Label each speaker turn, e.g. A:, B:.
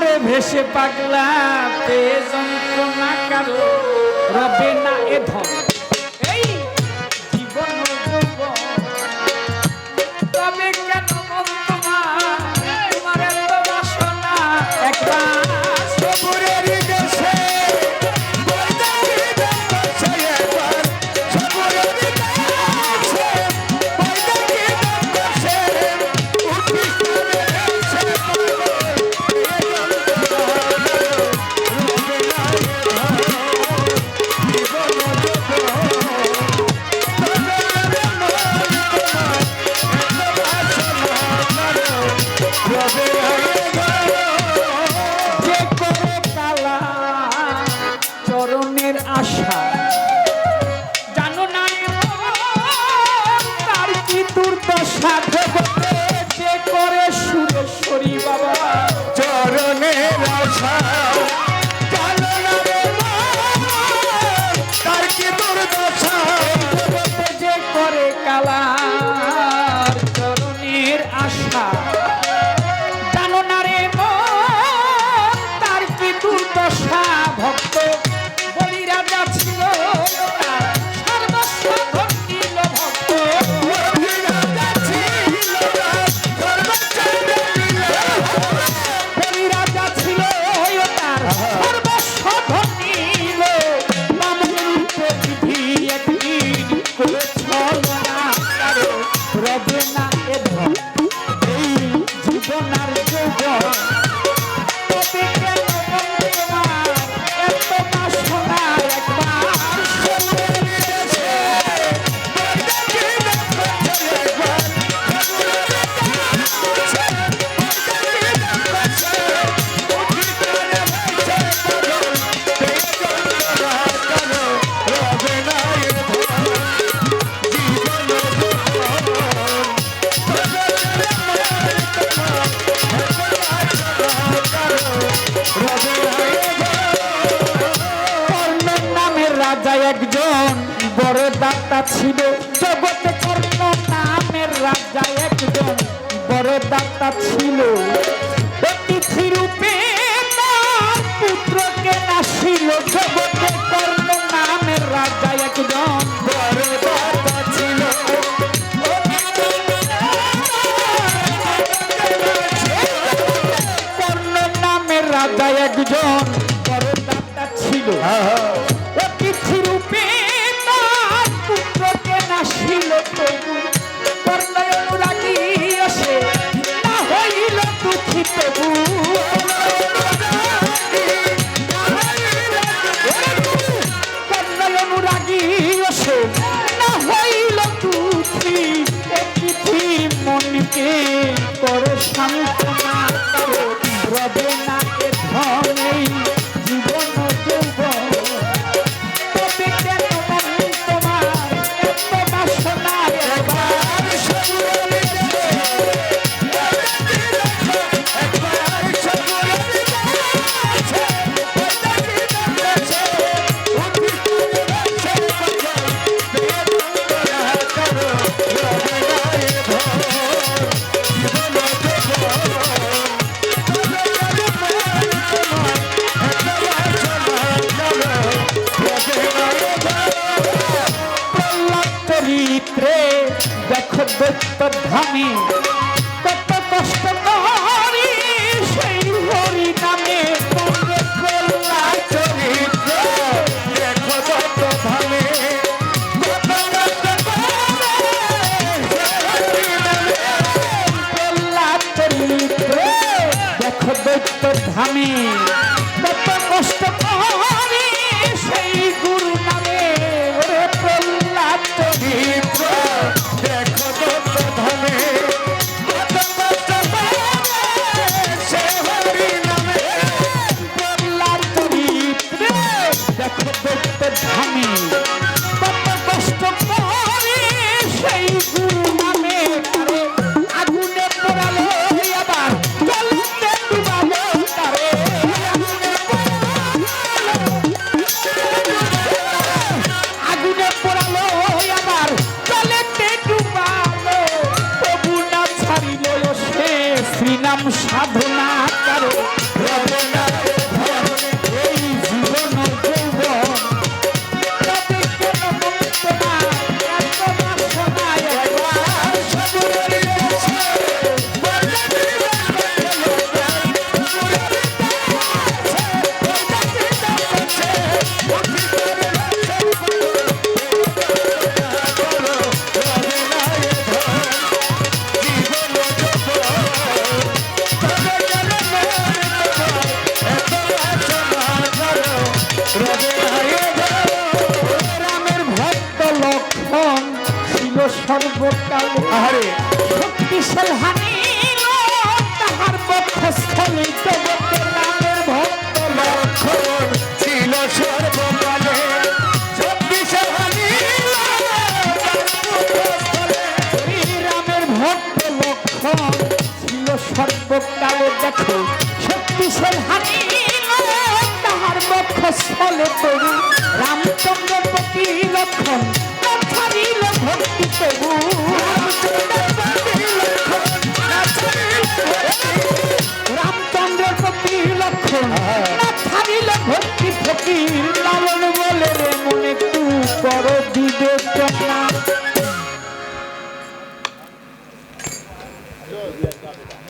A: পারে ভেসে পাগলা তে যন্ত্রণা কারও। রবে না এ ধন। এই জীবনার যৌবন। একজন বড় দাতা ছিল। জগতে কর্ণ নামের রাজা একজন বড় দাতা ছিল। অতিথি রূপে পুত্রকে নাসিল। জগতে কর্ণ নামের রাজা একজন একজন কত ধামে কত কষ্ট হরি সেই হরি নামে চরিত্র। দেখো কত ধামে চরিত্র।
B: দেখো দৈত্য ধামে
A: সর্বকালে। শক্তিশাল হানিল তাহার বক্ষস্থলে জগতে রামের ভক্ত
B: লক্ষণ ছিল সর্বকালে। চব্বিশে হানিল
A: রামের ভক্ত লক্ষণ ছিল সর্বকালে দেখো। শক্তিশাল হানিল তাহার বক্ষস্থলে তরু ছাড়িল ভক্তি ফকির লালন